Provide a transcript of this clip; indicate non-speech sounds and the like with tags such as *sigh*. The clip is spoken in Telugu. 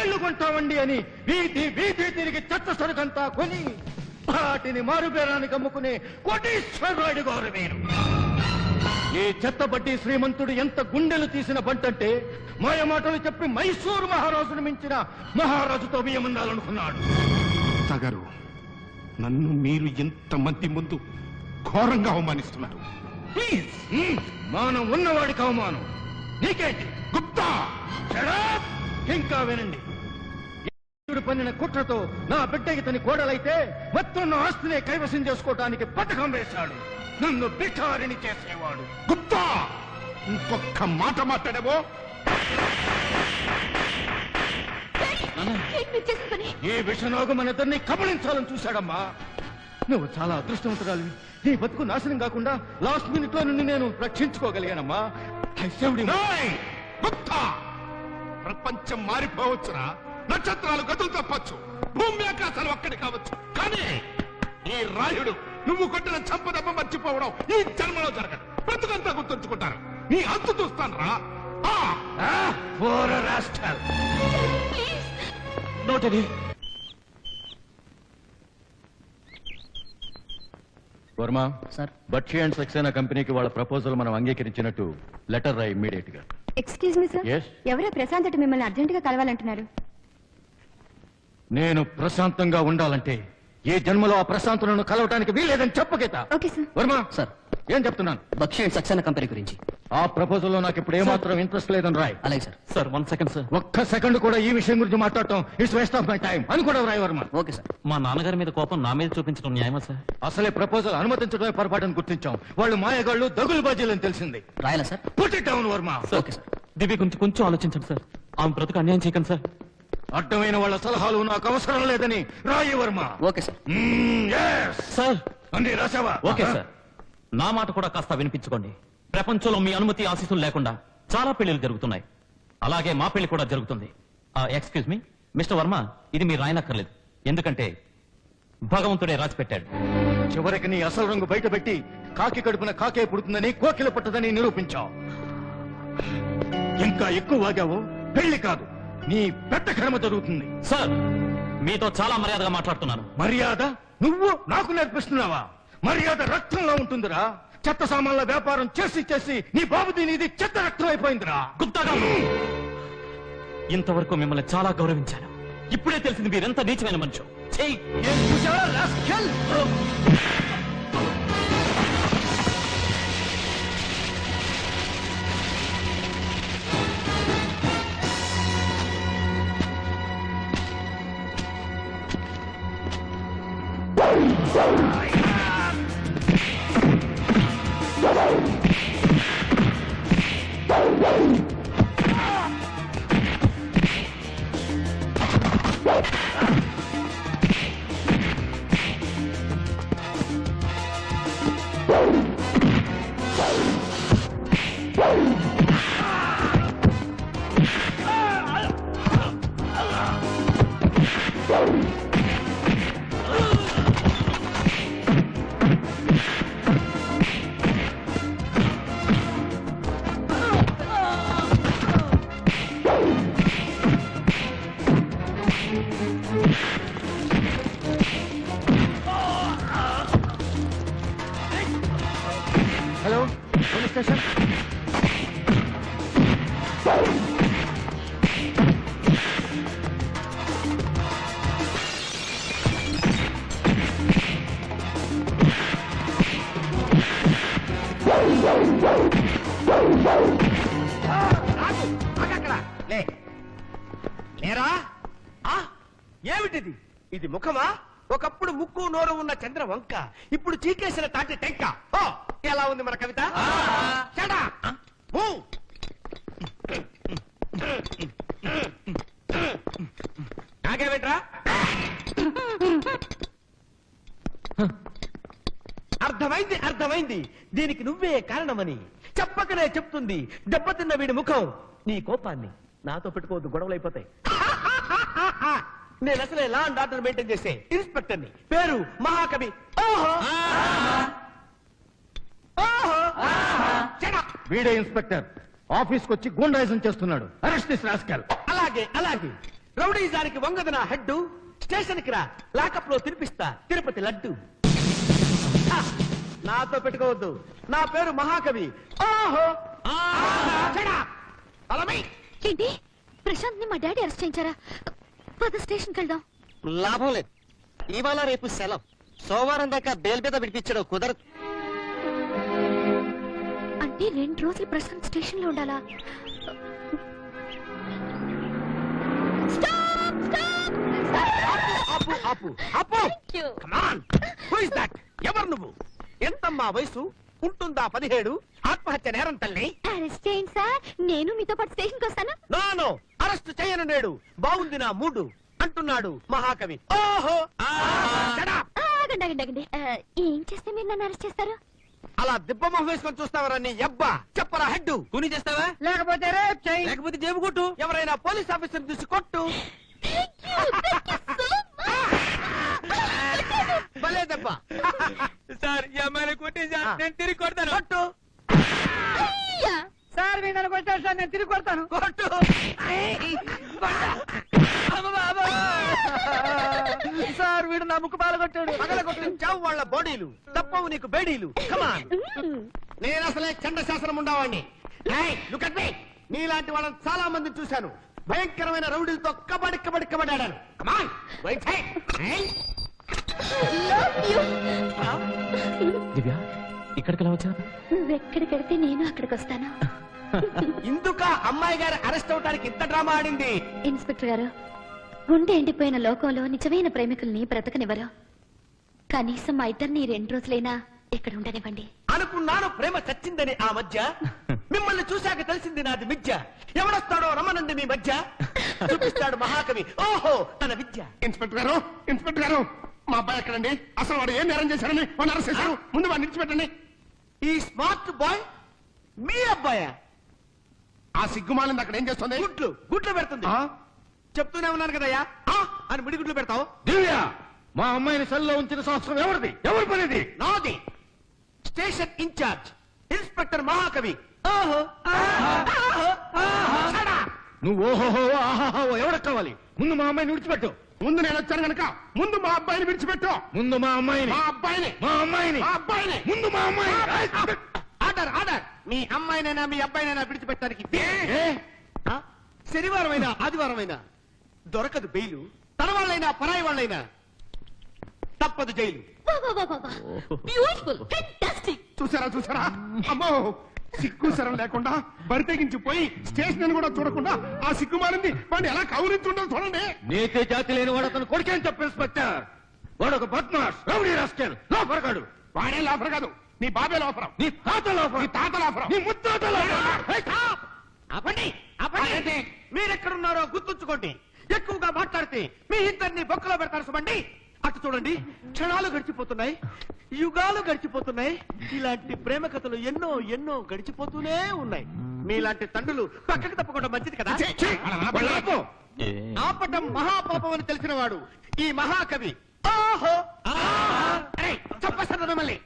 రాళ్ళు కొంటామండి అని వీధి వీధి తిరిగి చెత్త సరుకంతా కొని వాటిని మారుబేరానికి అమ్ముకునే కోటీశ్వరుడు గారు మీరు. ఈ చెత్తబట్టి శ్రీమంతుడు ఎంత గుండెలు తీసిన బంటంటే మాయ మాటలు చెప్పి మైసూరు మహారాజును మించిన మహారాజుతో బియ్యమందాలనుకున్నాడు. తగారు నన్ను మీరు ఇంతమంది ముందు ఘోరంగా అవమానిస్తున్నారు. ప్లీజ్ మానం ఉన్నవాడికి అవమానం. నీకేంటి గుప్తా! ఇంకా వినండి. పన్నిన కుట్రతో నా బిడ్డ ఇతని కోడలైతే మొత్తం ఆస్తినే కైవసం చేసుకోవటానికి పథకం వేశాడు. నన్ను బిఠారిని చేసేవాడు. గుప్తా! ఇంకొక్క మాట మాట్లాడవో? ఈ విషనోగం మన ఇద్దరిని కబళించాలని చూశాడమ్మా. నువ్వు చాలా అదృష్టవంతురాలివి. నీ బతుకు నాశనం కాకుండా లాస్ట్ మినిట్లో నుండి నేను రక్షించుకోగలిగానమ్మా. గుప్తా! ప్రపంచం మారిపోవచ్చురా. నక్షత్రాలు గతులు తప్పచ్చు. భూమి ఆకాశాలు ఒక్కటి కావచ్చు. కానీ ఈ రాయుడు నువ్వు కొట్టిన చంపదెబ్బ మర్చిపోవడం ఈ జన్మలో జరగదు. బ్రతుకంతా గుర్తుంచుకుంటారు. నీ అంతు చూస్తాను రా. Please Varma sir. Bakshi and Saxena కంపెనీకి వాళ్ళ ప్రపోజల్ మనం అంగీకరించినట్టు లెటర్ రాయి ఇమ్మీడియట్గా ఎక్స్క్యూజ్ మీ సార్ Yes? ఎవరో ప్రశాంత్ అటు మిమ్మల్ని అర్జెంట్గా కలవాలంటున్నారు. నేను ప్రశాంతంగా ఉండాలంటే ఏ జన్మలో ఆ ప్రశాంతులను కలవటానికి వీలేదని చెప్పగీత ఓకే సార్ వర్మ? సార్ ఏం చెప్తున్నాను? బక్షి అండ్ సక్సేనా కంపెనీ గురించి. ఆ ప్రపోజల్లో నాకు ఇప్పుడు ఏమాత్రం ఇంట్రెస్ట్ లేదని రాయ్. అలాగే sir sir one second sir ఒక్క సెకండ్ కూడా ఈ విషయం గురించి మాట్లాడటం it's waste of my time అని కూడా రాయ్ వర్మ. ఓకే సార్ మా నాన్నగారి మీద కోపం నా మీద చూపించడం న్యాయమా సార్ అసలే ప్రపోజల్ అనుమతించడమే పొరపాటుని గుర్తించాం. వాళ్ళు మాయగాళ్ళు దగులు బాజీలని తెలిసింది. రాయాలా sir put it down Varma. Okay sir Divya గురించి కొంచెం ఆలోచించండి సార్ ఆమె బ్రతుకు అన్యాయం చేయకండి సార్ అడ్డమైన వాళ్ళ సలహాలు నాకు అవసరం లేదని రాయి వర్మ. Okay sir. సార్ అంది రాసావా ఓకే సార్ నా మాట కూడా కాస్త వినిపించుకోండి. ప్రపంచంలో మీ అనుమతి ఆశీస్సులు లేకుండా చాలా పెళ్ళిలు జరుగుతున్నాయి. అలాగే మా పెళ్ళి కూడా జరుగుతుంది. ఎక్స్క్యూజ్ మీ మిస్టర్ వర్మ ఇది మీరు రాయనక్కర్లేదు. ఎందుకంటే భగవంతుడే రాసి పెట్టాడు చివరికి నీ అసలు రంగు బయటపెట్టి కాకి కడుపున కాకే పుడుతుందని కోకిల పట్టదని నిరూపించావు. ఇంకా ఎక్కువ వాగావు పెళ్ళి కాదు నీ పెద్ద కర్మ జరుగుతుంది. సార్ మీతో చాలా మర్యాదగా మాట్లాడుతున్నాను. మర్యాద? నువ్వు నాకు నేర్పిస్తున్నావా? మర్యాద రక్తంలో ఉంటుందిరా. చెత్త సామాన్ల వ్యాపారం చేసి చేసి నీ బాబు దీనిది చెత్త రక్తం అయిపోయిందిరా. గుప్తా ఇంతవరకు మిమ్మల్ని చాలా గౌరవించాను. ఇప్పుడే తెలిసింది మీరెంత నీచమైన మనుషు చెయ్యి పోలీస్ ఆ ఏమిటిది? ఇది ముఖమా? ఒకప్పుడు ముక్కు నోరు ఉన్న చంద్ర వంక ఇప్పుడు చీకేసిన తాటి టెంక. ఓ! ఎలా ఉంది మన కవిత. నాకేమిట్రా? అర్థమైంది అర్థమైంది. దీనికి నువ్వే కారణమని. చెప్పకనే చెప్తుంది. దెబ్బతిన్న వీడి ముఖం. నీ కోపాన్ని నాతో పెట్టుకోవద్దు గొడవలు అయిపోతాయి. నేను అసలే లా అండ్ ఆర్డర్ మెయింటైన్ చేసే. ఇన్స్పెక్టర్ని. పేరు మహాకవి. ఓహో. వీడే ఇన్స్పెక్టర్. ఆఫీస్ వచ్చి గూండాయిజం చేస్తున్నాడు. అరెస్ట్ దిస్ రాస్కల్ అలాగే అలాగే. రౌడీజానికి వంగదు నా హెడ్ స్టేషన్కి రా. లాకప్లో తినిపిస్తా. తిరుపతి లడ్డు. హ, నాతో పెట్టుకోవద్దు. నా పేరు మహాకవి. ఓహో. ఏంటి? ప్రశాంత్ని మా డాడీ అరెస్ట్ చేయించారా? పద స్టేషన్కి వెళ్దాం లాభం లేదు. ఇవాళ రేపు సెలవు. సోమవారం దాకా బెయిల్ మీద విడిపించడం కుదరదు. Thank you. Come on who is that ఎవరు నువ్వు? ఎంతమ్మా వయసు? ఉంటుందా పదిహేడు? ఆత్మహత్య నేరం తల్లి. అరెస్ట్ చేయండి సార్. నేను మీతో పాటు స్టేషన్కి వస్తాను? No no. అరెస్ట్ చేయను నేడు. బాగుంది నా మూడు. అంటున్నాడు మహాకవి. ఓహో. ఆగండి ఆగండి ఏం చేస్తే మీరు నన్ను అరెస్ట్ చేస్తారు? అలా దిబ్బమొహం వేసుకొని చూస్తావరా నీ అబ్బా చెప్పరా హెడ్ కూని చేస్తావా? లేకపోతే రేప్ చేయి లేకపోతే జేబు కొట్టు. ఎవరైనా పోలీస్ ఆఫీసర్ చూసి కొట్టు. *laughs* భలే దెబ్బ. సార్ ఈ అమ్మాయిని కొట్టి సార్ ఆ. నేను తిరిగి కొడతాను. కొట్టు. సార్ మీరు నన్ను కొట్టారు సార్ నేను తిరిగి కొడతాను. కొట్టు. సార్ వీడు నా ముక్కు పాలు కొట్టాడు పగల కొట్టు చావు వాళ్ళ బాడీలు. తప్పవు నీకు బేడీలు. కమాన్. నేను అసలే చండ శాసనం ఉండేవాడిని లుక్ అట్ మీ నీలాంటి వాళ్ళని చాలా మంది చూశాను. భయంకరమైన రౌడీలతో కబడి కబడి కబడి ఆడాను. కమాన్ you. దివ్య ఇక్కడికి ఎలా వచ్చారు నువ్వెక్కడికి వెళ్తే నేను అక్కడికి వస్తాను. *laughs* ఇందుక అమ్మాయి గారు అరెస్ట్ అవడానికి ఇంత డ్రామా ఆడింది. ఇన్స్పెక్టర్ గారు గుండె ఎండిపోయిన లోకంలో నిజమైన ప్రేమికుల్ని బ్రతకనివ్వరు. కనీసం మా ఇద్దరిని రెండు రోజులైనా ఇక్కడ ఉండనివ్వండి. అనుకున్నాను ప్రేమ చచ్చిందని ఆ మధ్య. *laughs* మిమ్మల్ని చూశాక తెలిసింది నాది విద్య. ఎవడొస్తాడో రమ్మనండి మీ మధ్య. చూపిస్తాడు మహాకవి. ఓహో తన విద్య. ఇన్స్పెక్టర్ గారు ఇన్స్పెక్టర్ గారు మా అబ్బాయి ఎక్కడండి? అసలు వాడు ఏం నేరం చేశారని అరెస్ట్ చేశారు ముందు వాడిని విడిచిపెట్టండి. ఈ స్మార్ట్ బాయ్ మీ అబ్బాయా? ఆ సిగ్గుమాలింది అక్కడ ఏం చేస్తుంది? గుడ్లు గుడ్లు పెడుతుంది. ఆ? చెప్తూనే ఉన్నాను కదయ్యా. ఆ అని మిడి గుడ్లు పెడతావు? దివ్య మా అమ్మాయిని సెల్లో ఉంచిన సంవత్సరం ఎవరిది? ఎవరి పనిది? నాది. స్టేషన్ ఇన్ఛార్జ్ ఇన్స్పెక్టర్ మహాకవి. ఓహో ఆహో, ఆహో. Shut up. నువ్వు ఓహోహో ఆహాహో ఎవరికి కావాలి? ముందు మా అమ్మాయిని విడిచిపెట్టు. ముందు నేను వచ్చాను గనక ముందు మా అబ్బాయిని విడిచిపెట్టు. ముందు మా అమ్మాయిని. మా అబ్బాయిని. మా అమ్మాయిని. మా అబ్బాయిని. ముందు మా అమ్మాయిని. Order order. మీ అమ్మాయినైనా మీ అబ్బాయినైనా విడిచిపెట్టడానికి. ఏ? ఆ? శనివారం అయినా ఆదివారం అయినా దొరకదు బెయిలు. తన వాళ్ళైనా పరాయి వాళ్ళైనా తప్పదు జైలు బ్యూటిఫుల్ ఫెంటాస్టిక్ చూసారా చూసారా? అమ్మో సిగ్గు శరం లేకుండా బరి తెగించిపోయి స్టేషన్ అని కూడా చూడకుండా ఆ సిగ్గుమాలింది వాడిని ఎలా కౌరించుండో చూడండి. నీతి జాతి లేని వాడు అతను కొడుకేం చెప్పు ఇన్స్పెక్టర్. వాడు ఒక బద్మాష్ రౌడీ రాస్కెల్ లోపరగాడు వాడే లోపల కాదు. నీ బాబే లోపలం. నీ తాత లోపల. నీ తాత లోపలం. నీ ముత్తాత ఆపండి ఆపండి. మీరెక్కడున్నారో గుర్తుంచుకోండి. ఎక్కువగా మాట్లాడితే మీ ఇద్దరిని బొక్కలో పెడతారు సుమండి. అటు చూడండి క్షణాలు గడిచిపోతున్నాయి యుగాలు గడిచిపోతున్నాయి. ఇలాంటి ప్రేమ కథలు ఎన్నో ఎన్నో గడిచిపోతూనే ఉన్నాయి. మీలాంటి తండ్రులు పక్కకు తప్పకుండా మంచిది కదా? వాళ్ళ ఆపు. ఆపటం మహాపాపం అని తెలిసిన వాడు ఈ మహాకవి. ఓహో! అరే, చంపేస్తాను మిమ్మల్ని